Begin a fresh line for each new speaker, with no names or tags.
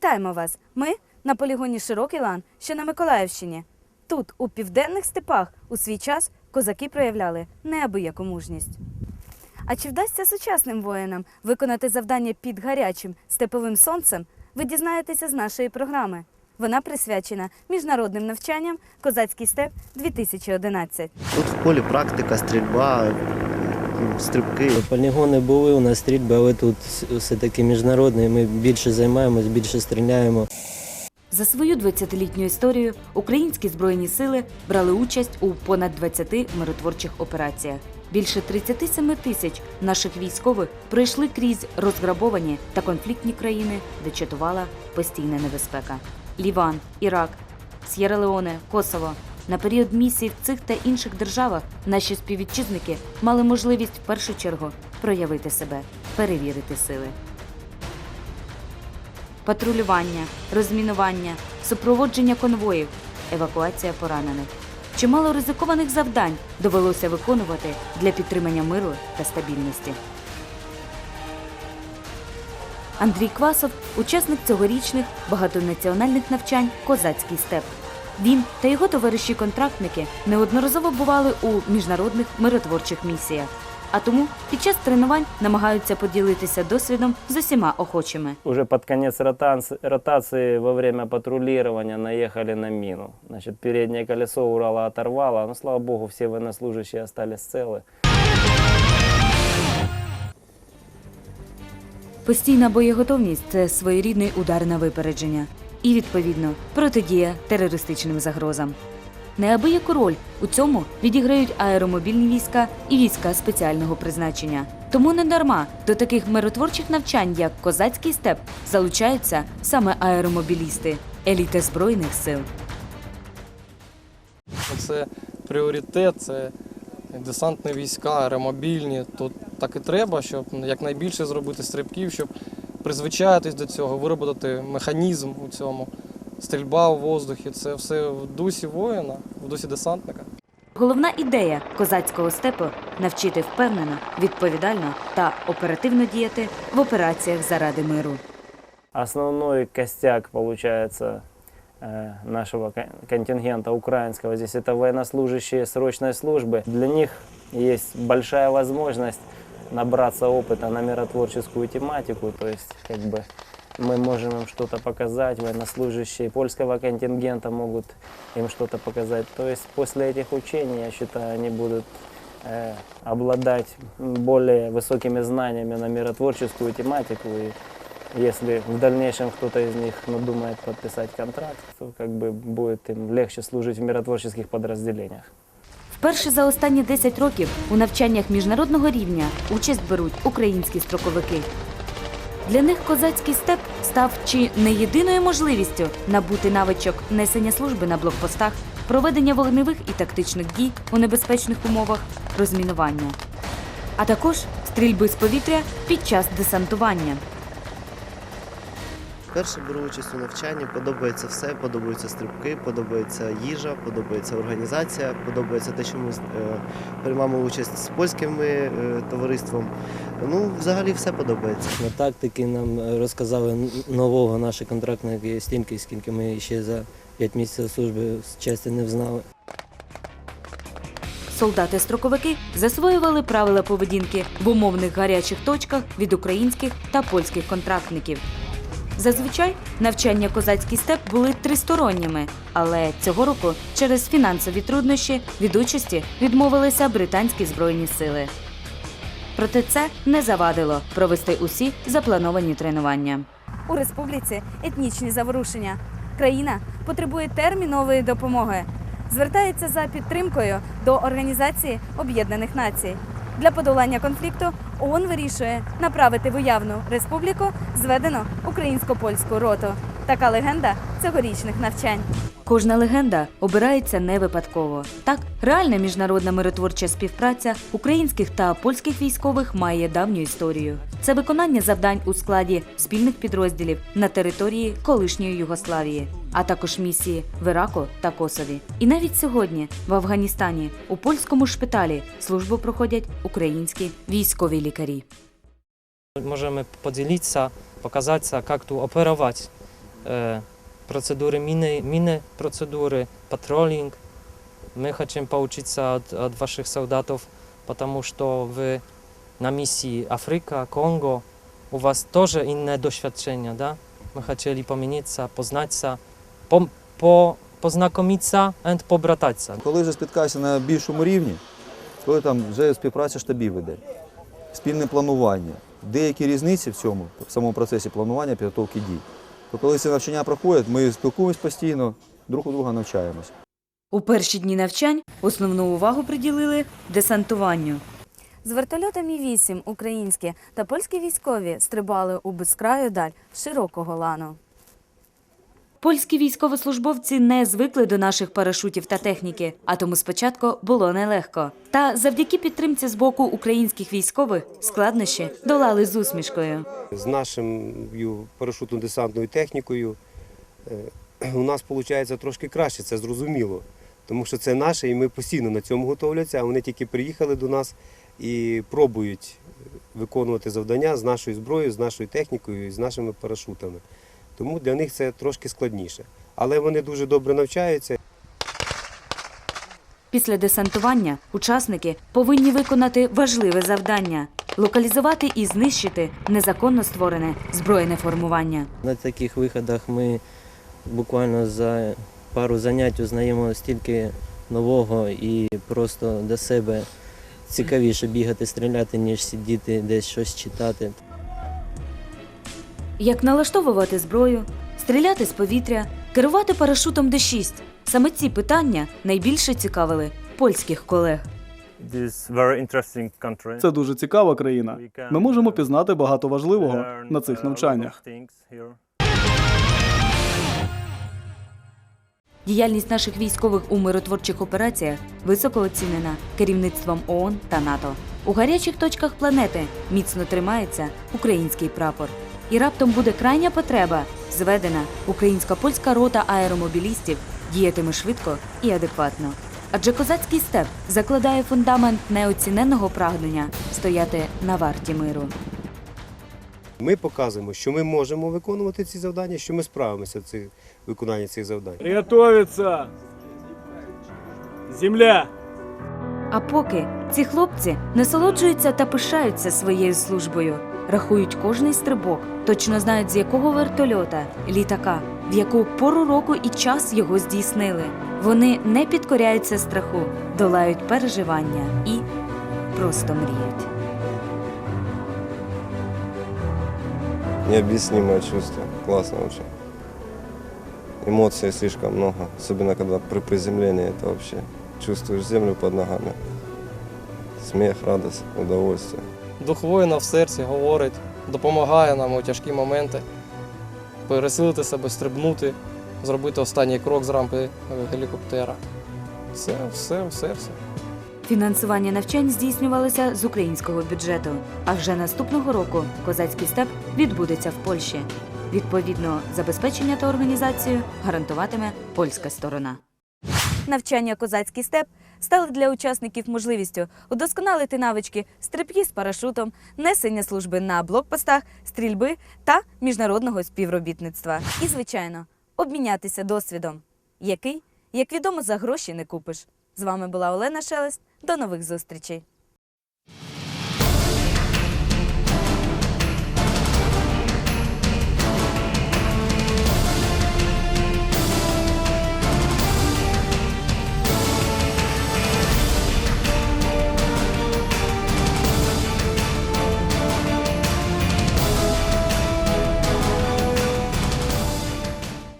Вітаємо вас! Ми на полігоні Широкий лан, що на Миколаївщині. Тут, у південних степах, у свій час козаки проявляли неабияку мужність. А чи вдасться сучасним воїнам виконати завдання під гарячим степовим сонцем, ви дізнаєтеся з нашої програми. Вона присвячена міжнародним навчанням Козацький степ 2011.
Тут в полі практика, стрільба, стрибки.
Полігони були у нас стрільби, але тут все-таки міжнародний. Ми більше займаємось, більше стріляємо.
За свою 20-літню історію українські збройні сили брали участь у понад 20 миротворчих операціях. Більше 37 тисяч наших військових пройшли крізь розграбовані та конфліктні країни, де чатувала постійна небезпека: Ліван, Ірак, С'єра-Леоне, Косово. На період місії в цих та інших державах наші співвітчизники мали можливість в першу чергу проявити себе, перевірити сили патрулювання, розмінування, супроводження конвоїв, евакуація поранених. Чимало ризикованих завдань довелося виконувати для підтримання миру та стабільності. Андрій Квасов учасник цьогорічних багатонаціональних навчань Козацький степ. Він та його товариші-контрактники неодноразово бували у міжнародних миротворчих місіях. А тому під час тренувань намагаються поділитися досвідом з усіма охочими.
Уже под конец ротанс- ротации во время патрулирования наехали на мину. Значит, переднее колесо Урала оторвало, но, слава богу, все военнослужащие остались целы.
Постійна боєготовність це своєрідний удар на випередження і, відповідно, протидія терористичним загрозам. Неабияку роль у цьому відіграють аеромобільні війська і війська спеціального призначення. Тому не дарма до таких миротворчих навчань, як козацький степ, залучаються саме аеромобілісти, еліта збройних сил.
Це пріоритет, це десантні війська, аеромобільні. Тут так і треба, щоб якнайбільше зробити стрибків, щоб призвичаїтись до цього, виробити механізм у цьому. Стрільба у воздухі це все в дусі воїна, в дусі десантника.
Головна ідея козацького степу навчити впевнено, відповідально та оперативно діяти в операціях заради миру.
Основной костяк, получается, э, нашего кон- контингента украинского здесь это военнослужащие срочной службы. Для них есть большая возможность набраться опыта на миротворческую тематику, то есть как бы мы можем им что-то показать, военнослужащие польского контингента могут им что-то показать. То есть после этих учений, я считаю, они будут э, обладать более высокими знаниями на миротворческую тематику. И если в дальнейшем кто-то из них надумает подписать контракт, то как бы будет им легче служить в миротворческих подразделениях.
Вперше за останні 10 років у навчаннях міжнародного рівня участь беруть українські строковики. Для них козацький степ став чи не єдиною можливістю набути навичок несення служби на блокпостах, проведення вогневих і тактичних дій у небезпечних умовах, розмінування, а також стрільби з повітря під час десантування.
Перше беру участь у навчанні, подобається все, подобаються стрибки, подобається їжа, подобається організація, подобається те, що ми е, приймаємо участь з польським е, товариством. Ну, взагалі все подобається.
На тактики нам розказали нового наші контрактники стільки, скільки ми ще за 5 місяців служби з часті не взнали.
Солдати-строковики засвоювали правила поведінки в умовних гарячих точках від українських та польських контрактників. Зазвичай навчання козацький степ були тристоронніми, але цього року через фінансові труднощі від участі відмовилися британські збройні сили. Проте це не завадило провести усі заплановані тренування. У республіці етнічні заворушення. Країна потребує термінової допомоги. Звертається за підтримкою до Організації Об'єднаних Націй. Для подолання конфлікту ООН вирішує направити в уявну республіку зведено українсько-польську роту. Така легенда цьогорічних навчань. Кожна легенда обирається не випадково. Так, реальна міжнародна миротворча співпраця українських та польських військових має давню історію. Це виконання завдань у складі спільних підрозділів на території колишньої Югославії, а також місії в Іраку та Косові. І навіть сьогодні в Афганістані у польському шпиталі службу проходять українські військові лікарі.
Możemy podzielić, pokazać, jak tu operować
э, процедуры мины, мины процедуры, патролинг. Мы хотим поучиться от, от ваших солдатов, потому что вы на миссии Африка, Конго, у вас тоже иное doświadczenia, да? Мы хотели поменяться, познаться, по, по, познакомиться и побрататься.
Коли вже спіткаєшся на більшому рівні, коли там вже співпраця штабів веде, спільне планування, деякі різниці в цьому, в самому процесі планування, підготовки дій. То коли ці навчання проходять, ми спілкуємось постійно, друг у друга навчаємось.
У перші дні навчань основну увагу приділили десантуванню.
З вертольота Мі-8 українські та польські військові стрибали у безкраю даль широкого лану.
Польські військовослужбовці не звикли до наших парашутів та техніки, а тому спочатку було нелегко. Та завдяки підтримці з боку українських військових складнощі долали з усмішкою.
з нашою парашютно-десантною технікою е, у нас виходить трошки краще, це зрозуміло. Тому що це наше, і ми постійно на цьому готовляться, а вони тільки приїхали до нас і пробують виконувати завдання з нашою зброєю, з нашою технікою і з нашими парашутами. Тому для них це трошки складніше. Але вони дуже добре навчаються.
Після десантування учасники повинні виконати важливе завдання локалізувати і знищити незаконно створене збройне формування.
На таких виходах ми буквально за пару занять узнаємо стільки нового і просто для себе цікавіше бігати, стріляти, ніж сидіти десь щось читати.
Як налаштовувати зброю, стріляти з повітря, керувати парашутом Д-6. Саме ці питання найбільше цікавили польських колег.
Це дуже цікава країна. Ми можемо пізнати багато важливого на цих навчаннях.
Діяльність наших військових у миротворчих операціях високо оцінена керівництвом ООН та НАТО. У гарячих точках планети міцно тримається український прапор. І раптом буде крайня потреба зведена українська польська рота аеромобілістів діятиме швидко і адекватно. Адже козацький степ закладає фундамент неоціненного прагнення стояти на варті миру.
Ми показуємо, що ми можемо виконувати ці завдання, що ми справимося в цих виконанні цих завдань.
Приготовиться! Земля!
А поки ці хлопці насолоджуються та пишаються своєю службою, рахують кожний стрибок, точно знають з якого вертольота, літака, в яку пору року і час його здійснили. Вони не підкоряються страху, долають переживання і просто мріють.
Необъяснимое чувство. Классно очень. Эмоций слишком много. Особенно когда при приземлении это вообще чувствуешь землю под ногами. Смех, радость, удовольствие.
Дух воїна в серці говорить, допомагає нам у тяжкі моменти пересилити себе, стрибнути, зробити останній крок з рампи гелікоптера. Це все в серці.
Фінансування навчань здійснювалося з українського бюджету. А вже наступного року козацький степ відбудеться в Польщі. Відповідно, забезпечення та організацію гарантуватиме польська сторона.
Навчання козацький степ стали для учасників можливістю удосконалити навички стрибки з парашутом, несення служби на блокпостах, стрільби та міжнародного співробітництва. І, звичайно, обмінятися досвідом, який, як відомо, за гроші не купиш. З вами була Олена Шелест. До нових зустрічей.